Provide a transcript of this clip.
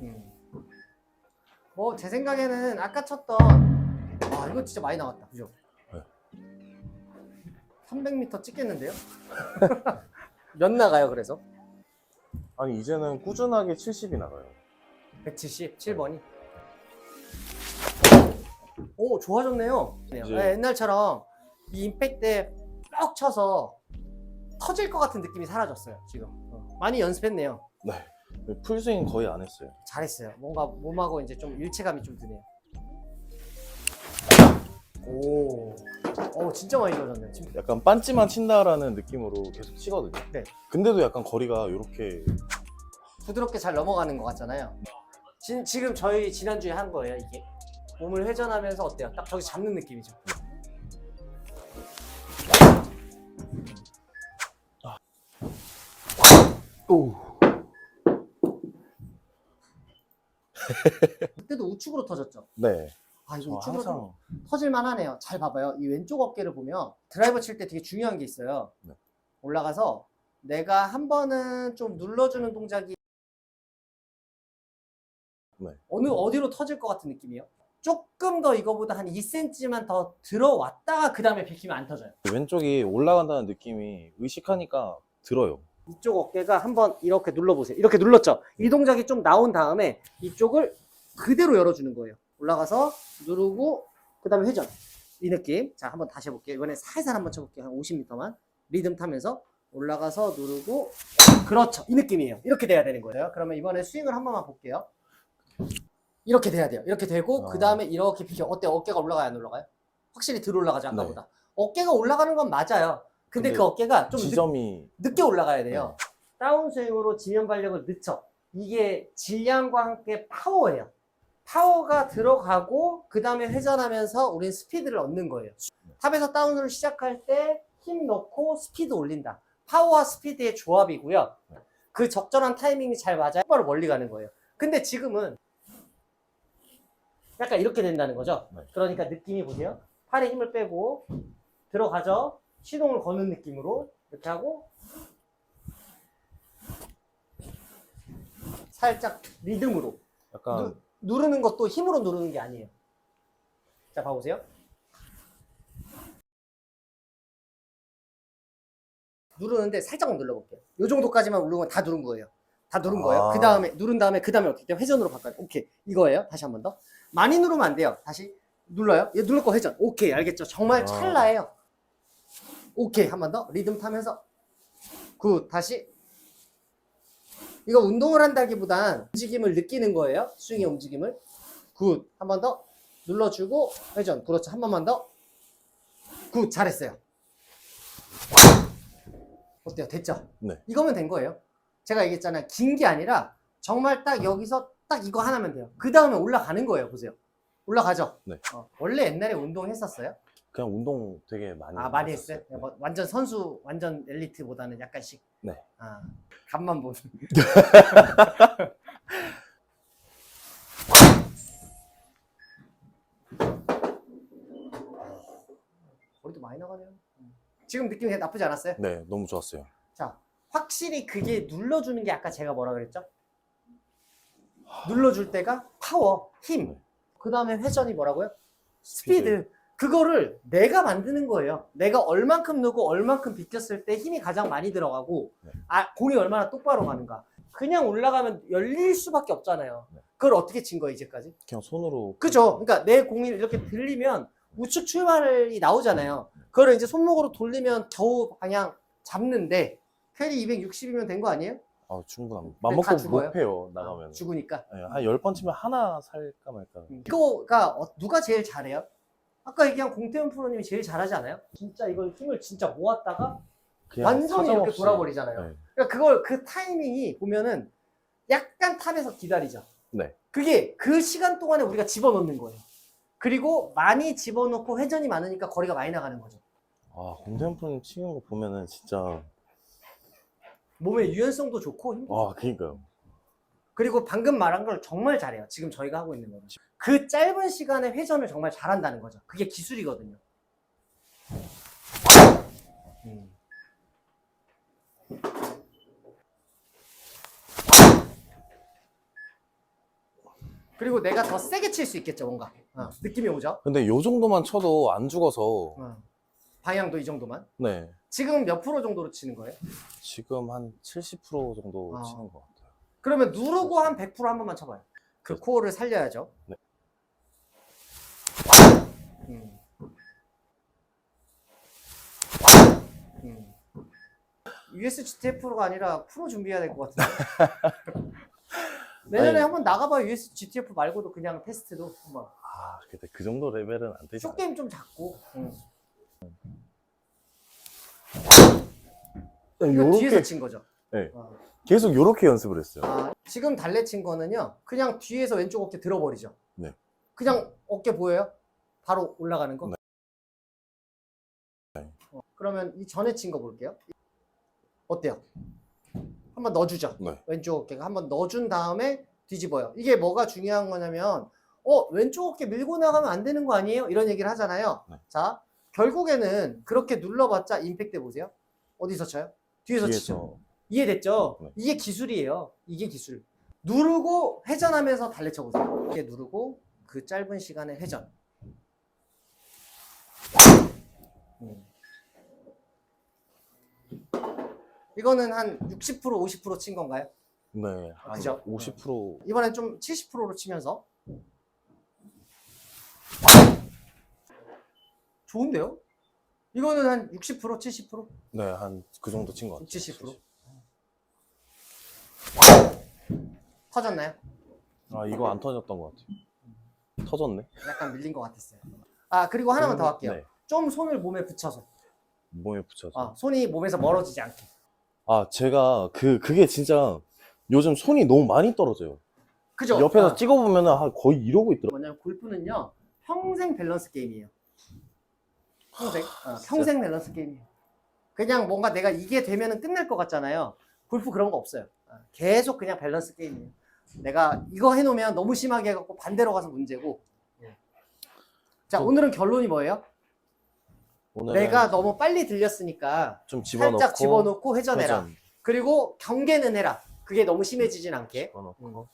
음. 뭐 제 생각에는 아까 쳤던 아 이거 진짜 많이 나갔다 그죠? 네. 300m 찍겠는데요? 몇 나가요 그래서? 아니 이제는 꾸준하게 70이 나가요. 170 7번이 오 좋아졌네요 네, 이제- 옛날처럼 이 임팩 때뻑 쳐서 터질 것 같은 느낌이 사라졌어요 지금 어, 많이 연습했네요 네. 풀스윙 거의 안 했어요. 잘했어요 뭔가 몸하고 이제 좀 일체감이 좀 드네요 오, 오 진짜 많이 좋아졌네 지금 약간 반지만 친다라는 느낌으로 계속 치거든요. 네. 근데도 약간 거리가 이렇게 부드럽게 잘 넘어가는 것 같잖아요 지, 지금 저희 지난주에 한 거예요 이게 몸을 회전하면서 어때요? 딱 저기 잡는 느낌이죠 오. 그때도 우측으로 터졌죠 네. 아저 이거 우측으로 항상 터질만 하네요. 잘 봐봐요. 이 왼쪽 어깨를 보면 드라이버 칠 때 되게 중요한 게 있어요. 네. 올라가서 내가 한 번은 좀 눌러주는 동작이 네. 어느 어디로 터질 것 같은 느낌이에요. 조금 더 이거보다 한 2cm만 더 들어왔다가 그 다음에 비키면 안 터져요. 왼쪽이 올라간다는 느낌이 의식하니까 들어요. 이쪽 어깨가 한번 이렇게 눌러보세요. 이렇게 눌렀죠? 이 동작이 좀 나온 다음에 이쪽을 그대로 열어주는 거예요. 올라가서 누르고 그 다음에 회전. 이 느낌. 자, 한번 다시 해볼게요. 이번에 살살 한번 쳐볼게요. 한 50m만. 리듬 타면서 올라가서 누르고 그렇죠. 이 느낌이에요. 이렇게 돼야 되는 거예요. 그러면 이번에 스윙을 한 번만 볼게요. 이렇게 돼야 돼요. 이렇게 되고 아. 그 다음에 이렇게 비켜. 어때? 어깨가 올라가요? 안 올라가요? 확실히 들 올라가죠 네. 아까보다. 어깨가 올라가는 건 맞아요. 근데, 근데 그 어깨가 좀 늦, 지점이 늦 게 올라가야 돼요. 네. 다운스윙으로 지면 발력을 늦춰. 이게 질량과 함께 파워예요. 파워가 들어가고 그 다음에 회전하면서 우린 스피드를 얻는 거예요. 탑에서 다운을 시작할 때 힘 넣고 스피드 올린다. 파워와 스피드의 조합이고요. 그 적절한 타이밍이 잘 맞아야 바로 멀리 가는 거예요. 근데 지금은 약간 이렇게 된다는 거죠. 네. 그러니까 느낌이 보세요. 팔에 힘을 빼고 들어가죠. 시동을 거는 느낌으로 이렇게 하고 살짝 리듬으로 약간 누, 누르는 것도 힘으로 누르는 게 아니에요. 자, 봐보세요. 누르는데 살짝만 눌러볼게요. 이 정도까지만 누르면 다 누른 거예요. 다 누른 거예요. 아. 그 다음에 누른 다음에 그 다음에 어떻게 회전으로 바꿔요. 오케이 이거예요. 다시 한 번 더. 많이 누르면 안 돼요. 다시 눌러요. 얘 누를 거 회전. 오케이 알겠죠. 정말 아. 찰나예요. 오케이 한 번 더. 리듬 타면서 굿 다시 이거 운동을 한다기보단 움직임을 느끼는 거예요. 스윙의 움직임을. 굿. 한 번 더. 눌러주고 회전. 그렇죠. 한 번만 더. 굿. 잘했어요. 어때요? 됐죠? 네. 이거면 된 거예요. 제가 얘기했잖아요. 긴 게 아니라 정말 딱 여기서 딱 이거 하나면 돼요. 그 다음에 올라가는 거예요. 보세요. 올라가죠? 네. 어, 원래 옛날에 운동했었어요? 그냥 운동 되게 많이 아, 많이 했었어요. 했어요? 뭐 완전 선수, 완전 엘리트보다는 약간씩? 네. 아, 간만 보는. 거리도 많이 나가네요. 음. 지금 느낌이 나쁘지 않았어요? 네, 너무 좋았어요. 자, 확실히 그게 눌러주는 게 아까 제가 뭐라 그랬죠? 눌러줄 때가 파워, 힘. 네. 그 다음에 회전이 뭐라고요? 스피드. 그거를 내가 만드는 거예요. 내가 얼만큼 넣고 얼만큼 비켰을 때 힘이 가장 많이 들어가고, 네. 아, 공이 얼마나 똑바로 가는가. 그냥 올라가면 열릴 수밖에 없잖아요. 네. 그걸 어떻게 친 거예요, 이제까지? 그냥 손으로 그죠? 그러니까 내 공이 이렇게 들리면 우측 출발이 나오잖아요. 그걸 이제 손목으로 돌리면 겨우 방향 잡는데 캐리 260이면 된 거 아니에요? 아, 충분합니다. 다 맘먹고 죽어요? 못 해요, 나가면. 죽으니까. 네, 한 10번 치면 하나 살까 말까. 이거가 어- 누가 제일 잘해요? 아까 얘기한 공태훈 프로님이 제일 잘하지 않아요? 진짜 이걸 힘을 진짜 모았다가 완전히 이렇게 돌아버리잖아요. 네. 그러니까 그걸 그 타이밍이 보면은 약간 탑에서 기다리죠. 네. 그게 그 시간 동안에 우리가 집어넣는 거예요. 그리고 많이 집어넣고 회전이 많으니까 거리가 많이 나가는 거죠. 아, 공대현 프로님 치는 거 보면은 진짜 몸의 유연성도 좋고 힘도 와, 그니까요. 그리고 방금 말한 걸 정말 잘해요. 지금 저희가 하고 있는 거는. 그 짧은 시간에 회전을 정말 잘한다는 거죠. 그게 기술이거든요. 음. 그리고 내가 더 세게 칠 수 있겠죠, 뭔가. 어, 느낌이 오죠? 근데 요 정도만 쳐도 안 죽어서 어. 방향도 이 정도만. 네 지금 몇 프로 정도로 치는 거예요? 지금 한 70% 정도 아. 치는 것 같아요. 그러면 누르고 한 100%한 번만 쳐봐요. 그 코어를 살려야죠. 네. 음. 음. USGTF가 아니라 프로 준비해야 될 것 같은데. 내년에 아니. 한번 나가봐요. USGTF 말고도 그냥 테스트도 한번. 아 근데 그 정도 레벨은 안 되지 않아요? 쇼게임 좀 작고. 음. 이거 요렇게 뒤에서 친 거죠. 네. 어. 계속 요렇게 연습을 했어요. 아, 지금 달래 친 거는요. 그냥 뒤에서 왼쪽 어깨 들어버리죠. 네. 그냥 어깨 보여요? 바로 올라가는 거? 네. 어, 그러면 이 전에 친 거 볼게요. 어때요? 한번 넣어주죠. 네. 왼쪽 어깨가 한번 넣어준 다음에 뒤집어요. 이게 뭐가 중요한 거냐면, 어, 왼쪽 어깨 밀고 나가면 안 되는 거 아니에요? 이런 얘기를 하잖아요. 네. 자, 결국에는 그렇게 눌러봤자 임팩트 보세요. 어디서 쳐요? 뒤에서 치죠. 뒤에서 이해됐죠? 네. 이게 기술이에요. 이게 기술. 누르고 회전하면서 달래쳐 보세요. 이렇게 누르고 그 짧은 시간에 회전. 음. 이거는 한 60% 50%친 건가요? 네, 한 그죠? 50% 이번엔 좀 70%로 치면서. 좋은데요? 이거는 한 60% 70%? 네, 한 그 정도 친 것 같아요. 70%? 터졌나요? 아, 이거 안 터졌던 것 같아요. 터졌네. 약간 밀린 것 같았어요. 아 그리고 하나만 더 할게요. 네, 좀 손을 몸에 붙여서. 몸에 붙여서. 아, 손이 몸에서 멀어지지 않게. 아, 제가 그 그게 진짜 요즘 손이 너무 많이 떨어져요. 그죠? 옆에서 아, 찍어보면 은 거의 이러고 있더라고요. 뭐냐면 골프는요 평생 밸런스 게임이에요. 평생. 아, 평생 밸런스 게임이에요. 그냥 뭔가 내가 이게 되면은 끝날 것 같잖아요. 골프 그런 거 없어요. 아, 계속 그냥 밸런스 게임이에요. 내가 이거 해놓으면 너무 심하게 해갖고 반대로 가서 문제고. 자 저- 오늘은 결론이 뭐예요? 오늘은 내가 너무 빨리 들렸으니까 좀 집어넣고 살짝 집어넣고 회전해라. 회전 그리고 경계는 해라. 그게 너무 심해지진 않게. 집어넣고